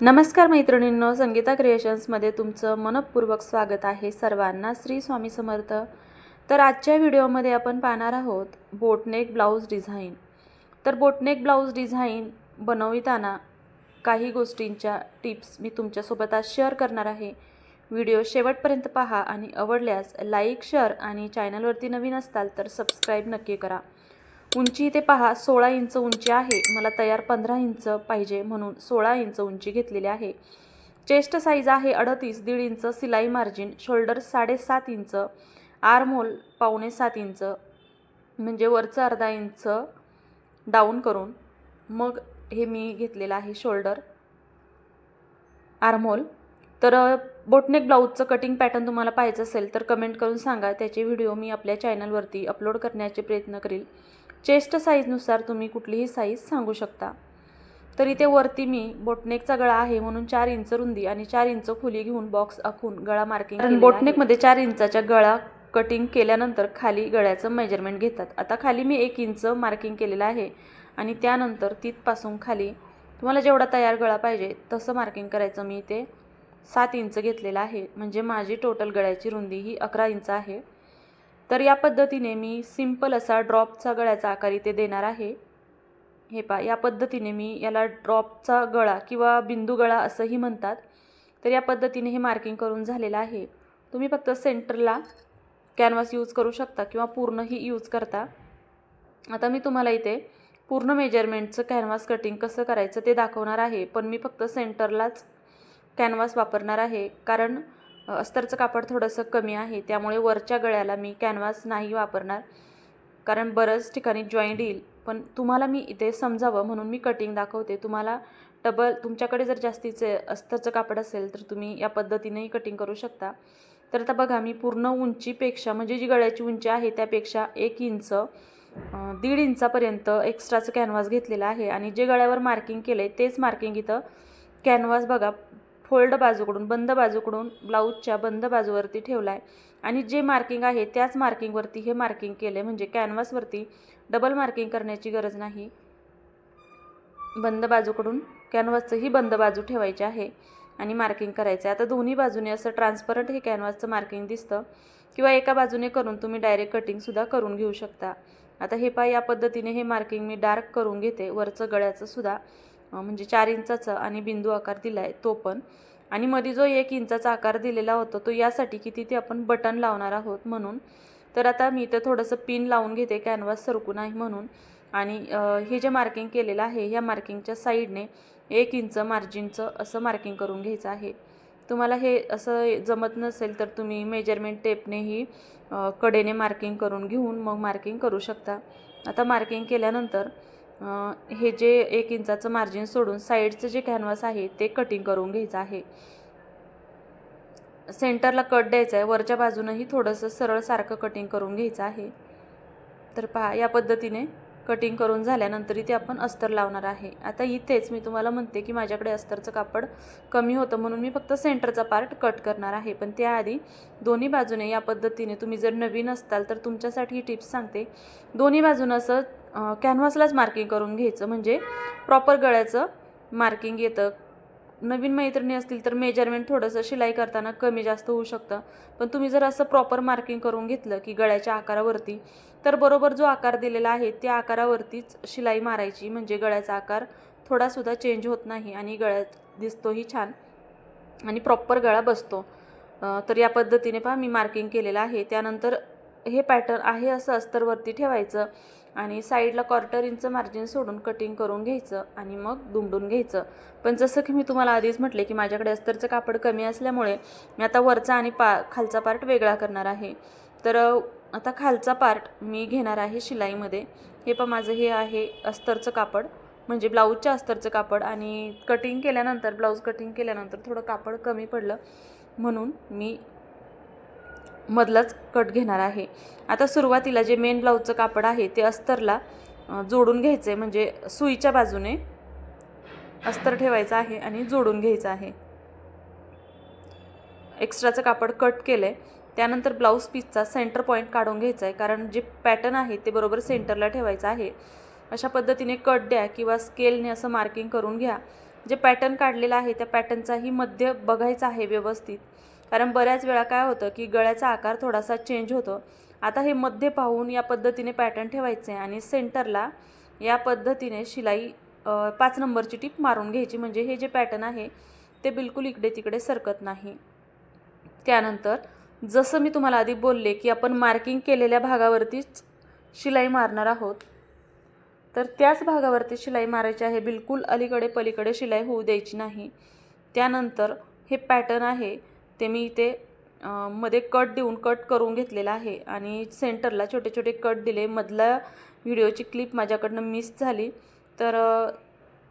नमस्कार मैत्रिणींनो संगीता क्रिएशन्समध्ये तुमचं मनपूर्वक स्वागत आहे सर्वांना श्री स्वामी समर्थ. तर आजच्या व्हिडिओमध्ये आपण पाहणार आहोत बोटनेक ब्लाऊज डिझाईन. तर बोटनेक ब्लाऊज डिझाईन बनविताना काही गोष्टींच्या टिप्स मी तुमच्यासोबत आज शेअर करणार आहे. व्हिडिओ शेवटपर्यंत पहा आणि आवडल्यास लाईक शेअर आणि चॅनलवरती नवीन असताल तर सबस्क्राईब नक्की करा. उंची इथे पहा सोळा इंच उंची आहे. मला तयार पंधरा इंच पाहिजे म्हणून सोळा इंच उंची घेतलेली आहे. चेस्ट साईज आहे अडतीस दीड इंच सिलाई मार्जिन शोल्डर साडेसात इंच आरमोल पावणे सात इंच म्हणजे वरचं अर्धा इंच डाऊन करून. मग हे मी घेतलेलं आहे शोल्डर आरमोल तर बोटनेक ब्लाऊजचं कटिंग पॅटर्न तुम्हाला पाहायचं असेल तर कमेंट करून सांगा. त्याचे व्हिडिओ मी आपल्या चॅनलवरती अपलोड करण्याचे प्रयत्न करील. चेस्ट साईजनुसार तुम्ही कुठलीही साईज सांगू शकता. तर इथे वरती मी बोटनेकचा गळा आहे म्हणून चार इंच रुंदी आणि चार इंच खोली घेऊन बॉक्स आखून गळा मार्किंग बोटनेकमध्ये चार इंचाच्या गळा कटिंग केल्यानंतर खाली गळ्याचं मेजरमेंट घेतात. आता खाली मी एक इंच मार्किंग केलेलं आहे आणि त्यानंतर तिथपासून खाली तुम्हाला जेवढा तयार गळा पाहिजे तसं मार्किंग करायचं. मी इथे सात इंच घेतलेलं आहे. म्हणजे माझी टोटल गळ्याची रुंदी ही अकरा इंच आहे. तर या पद्धतीने मी सिंपल असा ड्रॉपचा गळ्याचा आकार इथे देणार आहे. हे पा या पद्धतीने मी याला ड्रॉपचा गळा किंवा बिंदू गळा असंही म्हणतात. तर या पद्धतीने हे मार्किंग करून झालेलं आहे. तुम्ही फक्त सेंटरला कॅनव्हास यूज करू शकता किंवा पूर्णही यूज करता. आता मी तुम्हाला इथे पूर्ण मेजरमेंटचं कॅनव्हास कटिंग कसं करायचं ते दाखवणार आहे. पण मी फक्त सेंटरलाच कॅनव्हास वापरणार आहे. कारण अस्तरचं कापड थोडंसं कमी आहे. त्यामुळे वरच्या गळ्याला मी कॅनव्हास नाही वापरणार. कारण बरंच ठिकाणी जॉईंट येईल. पण तुम्हाला मी इथे समजावं म्हणून मी कटिंग दाखवते. तुम्हाला डबल तुमच्याकडे जर जास्तीचे अस्तरचं कापड असेल तर तुम्ही या पद्धतीनेही कटिंग करू शकता. तर आता बघा मी पूर्ण उंचीपेक्षा म्हणजे जी गळ्याची उंची आहे त्यापेक्षा एक इंच दीड इंचापर्यंत एक्स्ट्राचं कॅनव्हास घेतलेलं आहे. आणि जे गळ्यावर मार्किंग केलं आहे तेच मार्किंग इथं कॅनव्हास बघा फोल्ड बाजूकडून बंद बाजूकडून ब्लाऊजच्या बंद बाजूवरती ठेवला आहे आणि जे मार्किंग आहे त्याच मार्किंगवरती हे मार्किंग केलं आहे म्हणजे कॅनव्हासवरती डबल मार्किंग करण्याची गरज नाही. बंद बाजूकडून कॅनव्हासचंही बंद बाजू ठेवायची आहे आणि मार्किंग करायचं आहे आता दोन्ही बाजूने असं ट्रान्सपरंट हे कॅनव्हासचं मार्किंग दिसतं. किंवा एका बाजूने करून तुम्ही डायरेक्ट कटिंगसुद्धा करून घेऊ शकता. आता हे पा या पद्धतीने हे मार्किंग मी डार्क करून घेते वरचं गळ्याचं सुद्धा. म्हणजे चार इंचाचा आणि बिंदू आकार दिला आहे तो पण. आणि मध्ये जो एक इंचाचा आकार दिलेला होता तो यासाठी की तिथे आपण बटन लावणार आहोत म्हणून. तर आता मी तर थोडंसं पिन लावून घेते कॅनव्हास सरकू नाही म्हणून. आणि हे जे मार्किंग केलेलं आहे ह्या मार्किंगच्या साईडने एक इंच मार्जिनचं असं मार्किंग करून घ्यायचं आहे. तुम्हाला हे असं जमत नसेल तर तुम्ही मेजरमेंट टेपनेही कडेने मार्किंग करून घेऊन मग मार्किंग करू शकता. आता मार्किंग केल्यानंतर हे जे एक इंचाचं मार्जिन सोडून साईडचं जे कॅनव्हास आहे ते कटिंग करून घ्यायचं आहे. सेंटरला कट द्यायचं आहे वरच्या बाजूनंही थोडंसं सरळ सारखं कटिंग करून घ्यायचं आहे. तर पहा या पद्धतीने कटिंग करून झाल्यानंतर इथे आपण अस्तर लावणार आहे. आता इथेच मी तुम्हाला म्हणते की माझ्याकडे अस्तरचं कापड कमी होतं म्हणून मी फक्त सेंटरचा पार्ट कट करणार आहे. पण त्याआधी दोन्ही बाजूने या पद्धतीने तुम्ही जर नवीन असताल तर तुमच्यासाठी ही टिप्स सांगते. दोन्ही बाजूनं असं कॅनव्हासलाच मार्किंग करून घ्यायचं. म्हणजे प्रॉपर गळ्याचं मार्किंग येतं. नवीन मैत्रिणी असतील तर मेजरमेंट थोडंसं शिलाई करताना कमी जास्त होऊ शकतं. पण तुम्ही जर असं प्रॉपर मार्किंग करून घेतलं की गळ्याच्या आकारावरती तर बरोबर जो आकार दिलेला आहे त्या आकारावरतीच शिलाई मारायची. म्हणजे गळ्याचा आकार थोडासुद्धा चेंज होत नाही आणि गळ्यात दिसतोही छान आणि प्रॉपर गळा बसतो. तर या पद्धतीने पहा मी मार्किंग केलेलं आहे. त्यानंतर हे पॅटर्न आहे असं अस्तरवरती ठेवायचं. आणि साईडला क्वार्टर इंच मार्जिन सोडून कटिंग करून घ्यायचं आणि मग दुमडून घ्यायचं. पण जसं की मी तुम्हाला आधीच म्हटले की माझ्याकडे अस्तरचं कापड कमी असल्यामुळे मी आता वरचा आणि पा खालचा पार्ट वेगळा करणार आहे. तर आता खालचा पार्ट मी घेणार आहे शिलाईमध्ये. हे पण माझं हे आहे अस्तरचं कापड. म्हणजे ब्लाऊजच्या अस्तरचं कापड आणि कटिंग केल्यानंतर ब्लाऊज कटिंग केल्यानंतर थोडं कापड कमी पडलं. म्हणून मी मधलाच कट घेणार आहे. आता सुरुवातीला जे मेन ब्लाऊजचं कापड आहे ते अस्तरला जोडून घ्यायचं आहे म्हणजे सुईच्या बाजूने अस्तर ठेवायचं आहे आणि जोडून घ्यायचं आहे. एक्स्ट्राचं कापड कट केलं आहे त्यानंतर ब्लाऊज पीसचा सेंटर पॉईंट काढून घ्यायचा आहे कारण जे पॅटर्न आहे ते बरोबर सेंटरला ठेवायचं आहे. अशा पद्धतीने कट द्या किंवा स्केलने असं मार्किंग करून घ्या. जे पॅटर्न काढलेला आहे त्या पॅटर्नचाही मध्य बघायचा आहे व्यवस्थित. कारण बऱ्याच वेळा काय होतं की गळ्याचा आकार थोडासा चेंज होतो. आता हे मध्य पाहून या पद्धतीने पॅटर्न ठेवायचे आणि सेंटरला या पद्धतीने शिलाई पाच नंबरची टीप मारून घ्यायची. म्हणजे हे जे पॅटर्न आहे ते बिलकुल इकडे तिकडे सरकत नाही. त्यानंतर जसं मी तुम्हाला आधी बोलले की आपण मार्किंग केलेल्या भागावरतीच शिलाई मारणार आहोत. तर त्याच भागावरती शिलाई मारायची आहे बिलकुल अलीकडे पलीकडे शिलाई होऊ द्यायची नाही. त्यानंतर हे पॅटर्न आहे ते मी इथे मध्ये कट देऊन कट करून घेतलेला आहे. आणि सेंटरला छोटे छोटे कट दिले. मधल्या व्हिडिओची क्लिप माझ्याकडनं मिस झाली. तर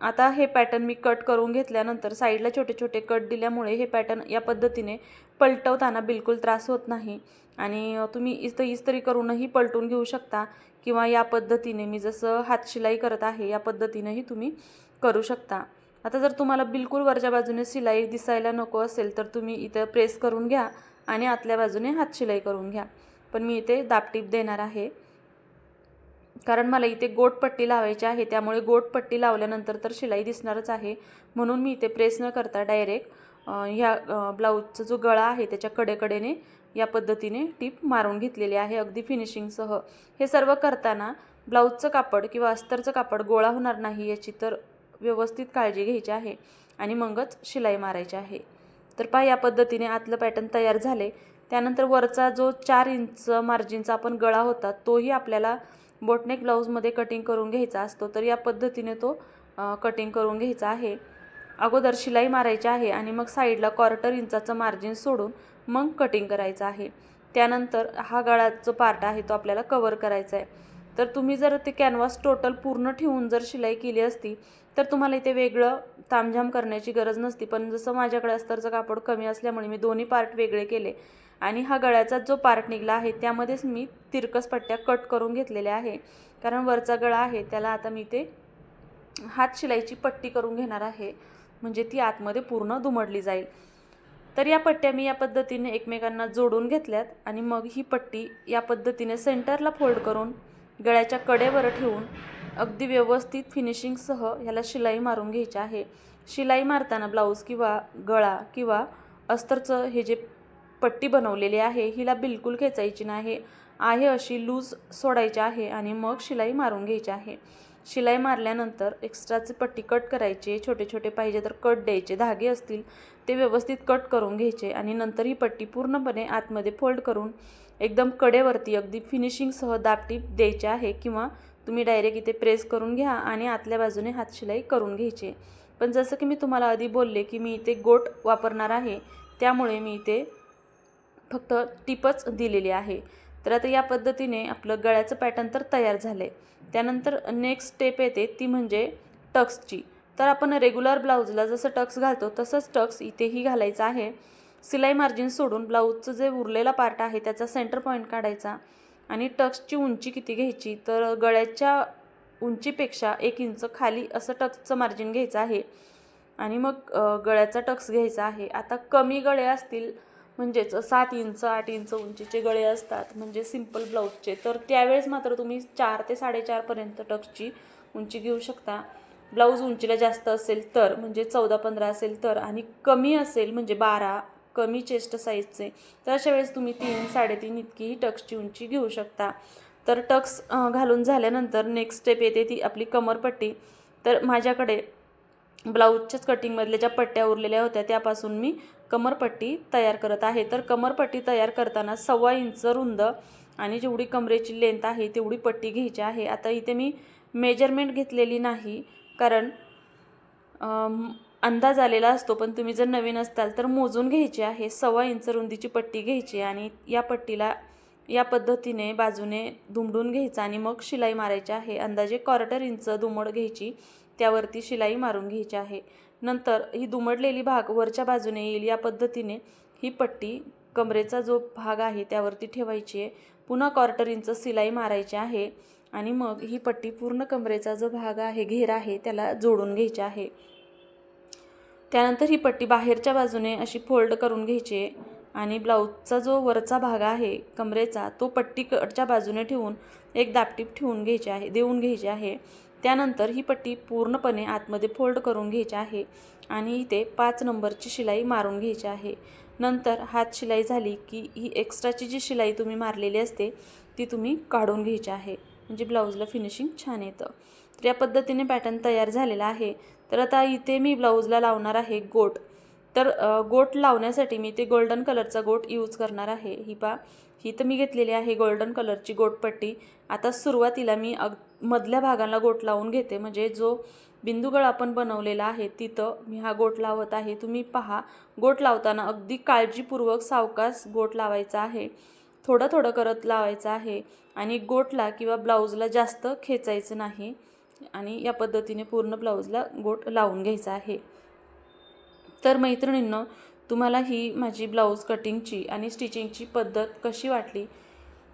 आता हे पॅटर्न मी कट करून घेतल्यानंतर साईडला छोटे छोटे कट दिल्यामुळे हे पॅटर्न या पद्धतीने पलटवताना बिलकुल त्रास होत नाही. आणि तुम्ही इस्तं इस्त्री करूनही पलटून घेऊ शकता किंवा या पद्धतीने मी जसं हातशिलाई करत आहे या पद्धतीनेही तुम्ही करू शकता. आता जर तुम्हाला बिलकुल वरच्या बाजूने शिलाई दिसायला नको असेल तर तुम्ही इथं प्रेस करून घ्या आणि आतल्या बाजूने हातशिलाई करून घ्या. पण मी इथे दापटीप देणार आहे. कारण मला इथे गोटपट्टी लावायची आहे त्यामुळे गोटपट्टी लावल्यानंतर तर शिलाई दिसणारच आहे. म्हणून मी इथे प्रेस न करता डायरेक्ट ह्या ब्लाऊजचा जो गळा आहे त्याच्या कडेकडेने या पद्धतीने टीप मारून घेतलेली आहे अगदी फिनिशिंगसह. हे सर्व करताना ब्लाऊजचं कापड किंवा अस्तरचं कापड गोळा होणार नाही याची तर व्यवस्थित काळजी घ्यायची आहे आणि मगच शिलाई मारायची आहे. तर पहा या पद्धतीने आतलं पॅटर्न तयार झाले. त्यानंतर वरचा जो चार इंच मार्जिनचा आपण गळा होता तोही आपल्याला बोटनेक ब्लाऊजमध्ये कटिंग करून घ्यायचा असतो. तर या पद्धतीने तो कटिंग करून घ्यायचा आहे. अगोदर शिलाई मारायची आहे आणि मग साईडला क्वार्टर इंचाचं मार्जिन सोडून मग कटिंग करायचं आहे. त्यानंतर हा गळाचं पार्ट आहे तो आपल्याला कवर करायचा आहे. तर तुम्ही जर ते कॅनव्हास टोटल पूर्ण ठेवून जर शिलाई केली असती तर तुम्हाला इथे वेगळं तामझाम करण्याची गरज नसती. पण जसं माझ्याकडे अस्तरचं कापड कमी असल्यामुळे मी दोन्ही पार्ट वेगळे केले. आणि हा गळ्याचा जो पार्ट निघाला आहे त्यामध्येच मी तिरकस पट्ट्या कट करून घेतलेल्या आहे. कारण वरचा गळा आहे त्याला आता मी ते हात शिलाईची पट्टी करून घेणार आहे. म्हणजे ती आतमध्ये पूर्ण दुमडली जाईल. तर या पट्ट्या मी या पद्धतीने एकमेकांना जोडून घेतल्यात आणि मग ही पट्टी या पद्धतीने सेंटरला फोल्ड करून गळ्याच्या कडेवर ठेवून अगदी व्यवस्थित फिनिशिंगसह ह्याला शिलाई मारून घ्यायची आहे. शिलाई मारताना ब्लाऊज किंवा गळा किंवा अस्तरचं हे जे पट्टी बनवलेली आहे हिला बिलकुल खेचायची नाही. आहे अशी लूज सोडायची आहे आणि मग शिलाई मारून घ्यायची आहे. शिलाई मारल्यानंतर एक्स्ट्राचे पट्टी कट करायचे छोटे छोटे पाहिजे तर कट द्यायचे धागे असतील ते व्यवस्थित कट करून घ्यायचे आणि नंतर ही पट्टी पूर्णपणे आतमध्ये फोल्ड करून एकदम कडेवरती अगदी फिनिशिंगसह दापटीप द्यायची आहे किंवा तुम्ही डायरेक्ट इथे प्रेस करून घ्या आणि आतल्या बाजूने हातशिलाई करून घ्यायचे. पण जसं की मी तुम्हाला आधी बोलले की मी इथे गोट वापरणार आहे त्यामुळे मी इथे फक्त टिपच दिलेली आहे. तर आता या पद्धतीने आपलं गळ्याचं पॅटर्न तर तयार झालं आहे त्यानंतर नेक्स्ट स्टेप येते ती म्हणजे टक्सची तर आपण रेग्युलर ब्लाऊजला जसं टक्स घालतो तसंच टक्स इथेही घालायचं आहे. सिलाई मार्जिन सोडून ब्लाऊजचं जे उरलेला पार्ट आहे त्याचा सेंटर पॉईंट काढायचा. आणि टक्सची उंची किती घ्यायची? तर गळ्याच्या उंचीपेक्षा एक इंच खाली असं टक्सचं मार्जिन घ्यायचं आहे. आणि मग गळ्याचा टक्स घ्यायचा आहे. आता कमी गळे असतील म्हणजेच सात इंच आठ इंच उंचीचे गळे असतात म्हणजे सिंपल ब्लाऊजचे तर त्यावेळेस मात्र तुम्ही चार ते साडेचारपर्यंत टक्सची उंची घेऊ शकता. ब्लाऊज उंचीला जास्त असेल तर म्हणजे चौदा पंधरा असेल तर आणि कमी असेल म्हणजे बारा कमी चेस्ट साईजचे तर अशा वेळेस तुम्ही तीन साडेतीन इतकीही टक्सची उंची घेऊ शकता. तर टक्स घालून झाल्यानंतर नेक्स्ट स्टेप येते ती आपली कमरपट्टी. तर माझ्याकडे ब्लाऊजच्याच कटिंगमधल्या ज्या पट्ट्या उरलेल्या होत्या त्यापासून मी कमरपट्टी तयार करत आहे. तर कमरपट्टी तयार करताना सव्वा इंच रुंद आणि जेवढी कमरेची लेंथ आहे तेवढी पट्टी घ्यायची आहे. आता इथे मी मेजरमेंट घेतलेली नाही. कारण अंदाज आलेला असतो पण तुम्ही जर नवीन असताल तर मोजून घ्यायची आहे. सव्वा इंच रुंदीची पट्टी घ्यायची आणि या पट्टीला या पद्धतीने बाजूने दुमडून घ्यायचं आणि मग शिलाई मारायची आहे. अंदाजे क्वार्टर इंच दुमड घ्यायची त्यावरती शिलाई मारून घ्यायची आहे. नंतर ही दुमडलेली भाग वरच्या बाजूने येईल. या पद्धतीने ही पट्टी कमरेचा जो भाग आहे त्यावरती ठेवायची आहे. पुन्हा क्वार्टर इंच शिलाई मारायची आहे. आणि मग ही पट्टी पूर्ण कमरेचा जो भाग आहे घेर आहे त्याला जोडून घ्यायची आहे. त्यानंतर ही पट्टी बाहेरच्या बाजूने अशी फोल्ड करून घ्यायची आहे आणि ब्लाऊजचा जो वरचा भाग आहे कमरेचा तो पट्टीकडच्या बाजूने ठेवून एक दापटीप ठेवून घ्यायची आहे देऊन घ्यायची आहे. त्यानंतर ही पट्टी पूर्णपणे आतमध्ये फोल्ड करून घ्यायची आहे आणि इथे पाच नंबरची शिलाई मारून घ्यायची आहे. नंतर हात शिलाई झाली की ही एक्स्ट्राची जी शिलाई तुम्ही मारलेली असते ती तुम्ही काढून घ्यायची आहे. म्हणजे ब्लाऊजला फिनिशिंग छान येतं. तर या पद्धतीने पॅटर्न तयार झालेला आहे. तर आता इथे मी ब्लाऊजला लावणार आहे गोट. तर गोट लावण्यासाठी मी ते गोल्डन कलरचा गोट यूज करणार आहे. ही पा ही तर मी घेतलेली आहे गोल्डन कलरची गोटपट्टी आता सुरुवातीला मी अग मधल्या भागाला गोट लावून घेते. म्हणजे जो बिंदुगळ आपण बनवलेला आहे तिथं मी हा गोट लावत आहे. तुम्ही पहा गोट लावताना अगदी काळजीपूर्वक सावकास गोट लावायचा आहे. थोडं थोडं करत लावायचं आहे आणि गोटला किंवा ब्लाऊजला जास्त खेचायचं नाही आणि या पद्धतीने पूर्ण ब्लाऊजला गोट लावून घ्यायचा आहे. तर मैत्रिणींनं तुम्हाला ही माझी ब्लाऊज कटिंगची आणि स्टिचिंगची पद्धत कशी वाटली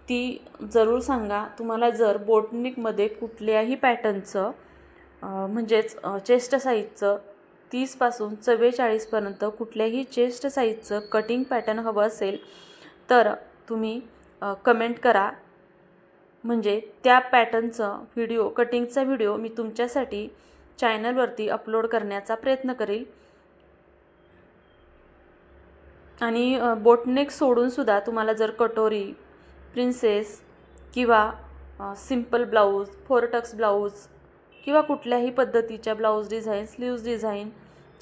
ती जरूर सांगा. तुम्हाला जर बोटनिकमध्ये कुठल्याही पॅटर्नचं म्हणजेच चेस्ट साईजचं तीसपासून चव्वेचाळीसपर्यंत कुठल्याही चेस्ट साईजचं कटिंग पॅटर्न हवं असेल तर तुम्ही कमेंट करा. म्हणजे त्या पॅटर्नचं व्हिडिओ कटिंगचा व्हिडिओ मी तुमच्यासाठी चॅनलवरती अपलोड करण्याचा प्रयत्न करेल. आणि बोटनेक सोडूनसुद्धा तुम्हाला जर कटोरी प्रिन्सेस किंवा सिंपल ब्लाऊज फोरटक्स ब्लाऊज किंवा कुठल्याही पद्धतीच्या ब्लाऊज डिझाईन स्लीव्ज डिझाईन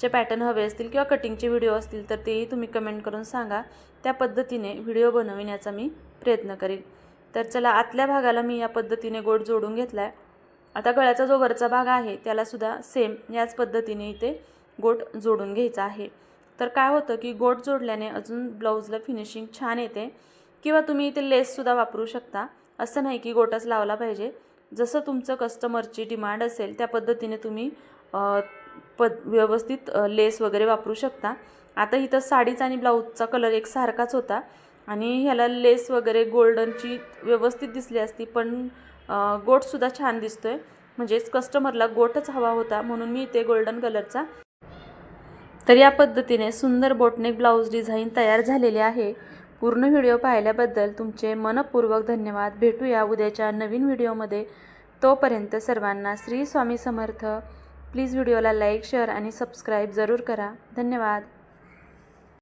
चे पॅटर्न हवे असतील किंवा कटिंगचे व्हिडिओ असतील तर तेही तुम्ही कमेंट करून सांगा. त्या पद्धतीने व्हिडिओ बनविण्याचा मी प्रयत्न करेल तर चला आतल्या भागाला मी या पद्धतीने गोट जोडून घेतला आहे आता गळ्याचा जो वरचा भाग आहे त्यालासुद्धा सेम याच पद्धतीने इथे गोट जोडून घ्यायचा आहे. तर काय होतं की गोट जोडल्याने अजून ब्लाऊजला फिनिशिंग छान येते. किंवा तुम्ही इथे लेससुद्धा वापरू शकता. असं नाही की गोटच लावला पाहिजे. जसं तुमचं कस्टमरची डिमांड असेल त्या पद्धतीने तुम्ही पद व्यवस्थित लेस वगैरे वापरू शकता. आता इथं साडीचा आणि ब्लाऊजचा कलर एक सारखाच होता. आणि ह्याला लेस वगैरे गोल्डनची व्यवस्थित दिसली असती पण गोटसुद्धा छान दिसतो आहे म्हणजेच कस्टमरला गोटच हवा होता म्हणून मी इथे गोल्डन कलरचा. तर या पद्धतीने सुंदर बोटनेक ब्लाऊज डिझाईन तयार झालेले आहे. पूर्ण व्हिडिओ पाहिल्याबद्दल तुमचे मनपूर्वक धन्यवाद. भेटूया उद्याच्या नवीन व्हिडिओमध्ये. तोपर्यंत सर्वांना श्री स्वामी समर्थ. प्लीज व्हिडिओला लाईक शेअर आणि सबस्क्राईब जरूर करा. धन्यवाद.